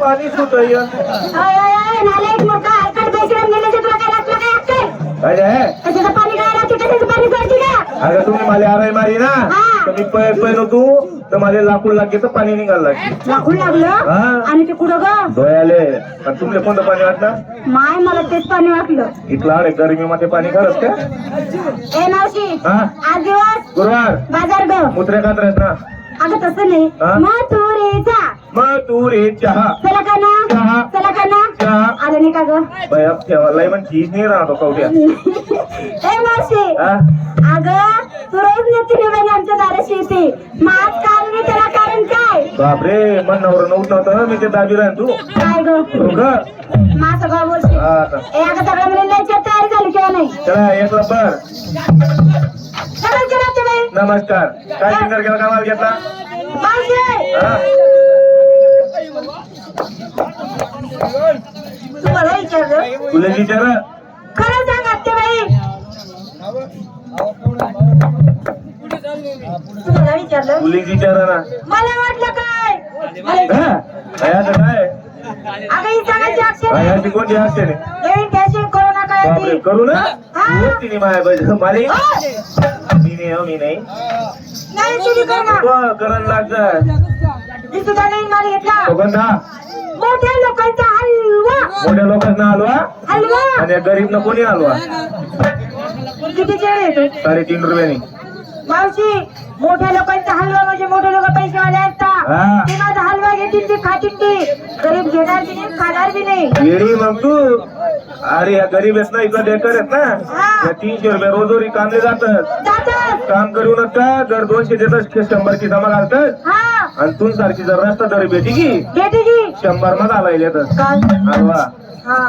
पाणी अरे तुम्ही मला आराय मारी ना. तर मी पै पैन तर मला लाकूड लागे तर पाणी निघालं लागले. लाकूड लागलं? आणि ते कुठं ग? धुयाले आणि तुमले कोणतं पाणी वाटलं? माय मला तेच पाणी वाटलं. इथलं अरे गरमी मध्ये पाणी खरंच का? ए मावशी. आज दिवस गुरुवार. बाजार ग. मुत्रे कात्रस ना. अगं तसं नाही. मथुरेचा तू रे चहा. चला का ना? चहा. चला का ना? चहा. आलं नाही का ग? बया ठेवायला पण चीज नाही राहतो कवड्या ए मावशी. हा? अगं तू रोज नेते निवेदन आमच्या दाराशी येते माझ कारण त्याला कारण काय? बापरे मन नवरं नव्हतं नव्हतं मी ते दाबी राहीन तू. काय ग? हो का? मा सगळं बोलते. हा आता. ए अगं सगळं मुलींची तयारी झाली किंवा नाही? चला एक लबर चला चला तुम्ही नमस्कार. काय सिंगर केला का माल घेतला? मावशी. हा? तुम्हाला विचारलं? तुला विचार खरं सांग आत्याबाई. तुम्हाला विचारलं? तुला विचार ना. मला वाटलं काय? मला-? काय आता काय? अगं ही सांगायची अक्षर काय आहे. अशी कोणती असते रे नवीन फॅशन कोरोना बापरे काळाची. करू ना? नाही माया माली हो. मी नाही हो मी नाही. करण लागत. माल घेतला सुगंधा मोठ्या लोकांचा हलवा. मोठ्या लोकांना हलवा? हलवा. आणि गरीब न कोणी हलवा? किती चेळ येतो? साडेतीन रुपयानी. मावशी मोठ्या लोकांचा हलवा म्हणजे मोठे लोक पैसेवाले असतात. हा. ते माझा हलवा घेतील ते खातील ते. गरीब घेणार बी नाही खाणार बी नाही. येडी मग तू. अरे या गरीब आहेत ना इथं बेकार आहेत ना. हा. या तीनशे रुपये रोजोरी कामले जातात. जातात. काम करूनच का दर दोनशे देतात शंभरची जमा घालतात. हा. आणि तू सारखी जर रस्ता दर भेटी की? भेटे की? शंभर आलाय येतात काल हलवा हा.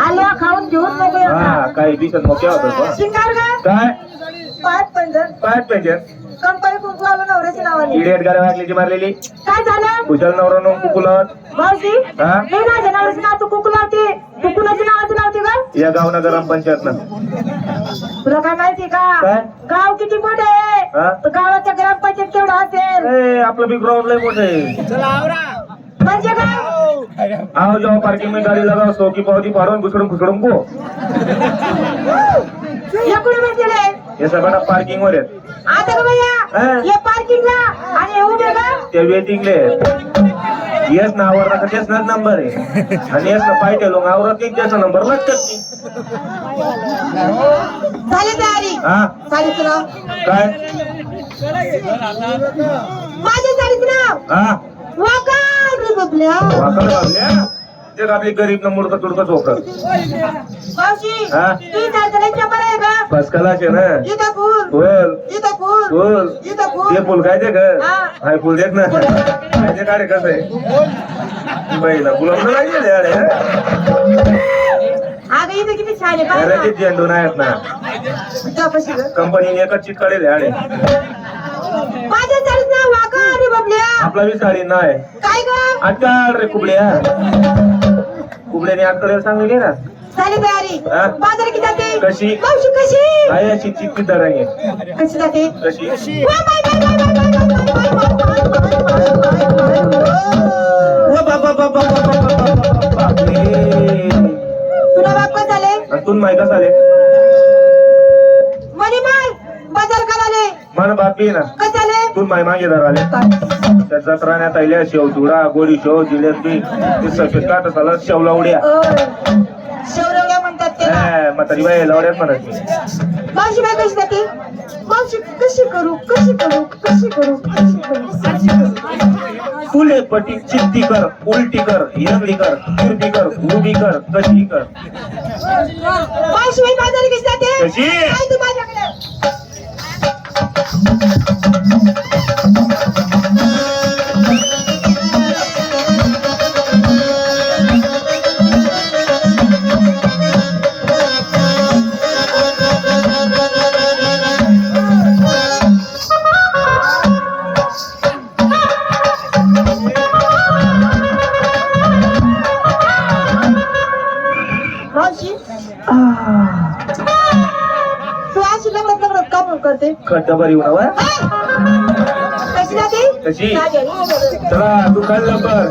हलवा खाऊन घेऊन हा काही दिसत मोक्या होत शिंगार का? काय? पाच पंधर काय पाहिजे कंपनी कुंकू आलो नवऱ्याच्या नावाने. इडियट गाड्या वागलीची मारलेली. काय झालं? कुशल नवरा नो कुकुलात हा? मी माझ्या नाव तू कुकू लावते. तू कुणाच्या नावाचं लावते का या गावना तुला काय माहिती का? काय? गाव किती मोठे आहे? हा? तर गावाच्या ग्रामपंचायत केवढा असेल? ए, आपलं बी ग्राउंड लय मोठं आहे. म्हणजे काय? आओ जाओ पार्किंग में गाड़ी लगाओ सौ की पावती फाड़ो घुसड़म घुसड़म को हे बसलेले? हे सगळं पार्किंग वर आहेत. आता का भैया? हा. पार्किंगला आणि हे उभे का? ते वेटिंगले येस ना आवडला का तेच ना नंबर आहे. आणि येस ना पाय ठेवलो आवरत नाही त्याचा नंबर लागतात झाली तयारी. हा? साडीचं नाव काय? माझ्या साडीचं नाव हा? वाकाल रे बबल्या. वाकड बाबल्या. ते का आपली गरीब न मुडकं तुडकं मावशी हा? साडीचं का बस कलाचे ना इथं फुल. बोल इथं फुल. बोल इथं ते फुल फुल काय ते ग हा. हाय फुल देत ना. काय ते काढे कसं? आहे बाईला गुलाब नाही गेले अरे. अगं इथं किती छान आहे अरे ते पाहिजे झेंडू नाही आहेत ना. कंपनीने एकच चिट काढेल अरे. माझ्या बबल्या. आपला बी साडी नाही काय ग? आटकाड रे कुबड्या. कुबड्याने आटकाडायला सांगली ना झाली तयारी? बाजार किती जाते कशी? मावशी कशी काय अशी चित्ती दरांगे कशी जाते कशी वा, bye, bye, bye, bye, bye, bye, bye, bye, bye, bye, bye, bye, bye, bye. ओ बाबा बाबा बाबा बापरे तुला बाप झाले झाले मनी माय बाजार कराले मन बापी ना कसं झाले तू माय मागे धराले त्या जत्राण्यात आल्या शेव चुडा गोडी शेव जिलेबी सफेद काट झाला शेवला उड्या ना. हा, म्हातारी बाई लावड्यात म्हणत मी मावशी बाय कशी जाते. मावशी कशी करू कशी करू कशी करू कशी करू? फुले पटी चित्ती कर उलटी कर हिरंगडी कर फिरती कर उभी कर कशी कर? मावशी बाई बाजारी कशी जाते? कशी? तू माझ्याकडे. करते. खड्डाभर येऊ नवा कशी जाते? कशी? चला दुकान लवकर.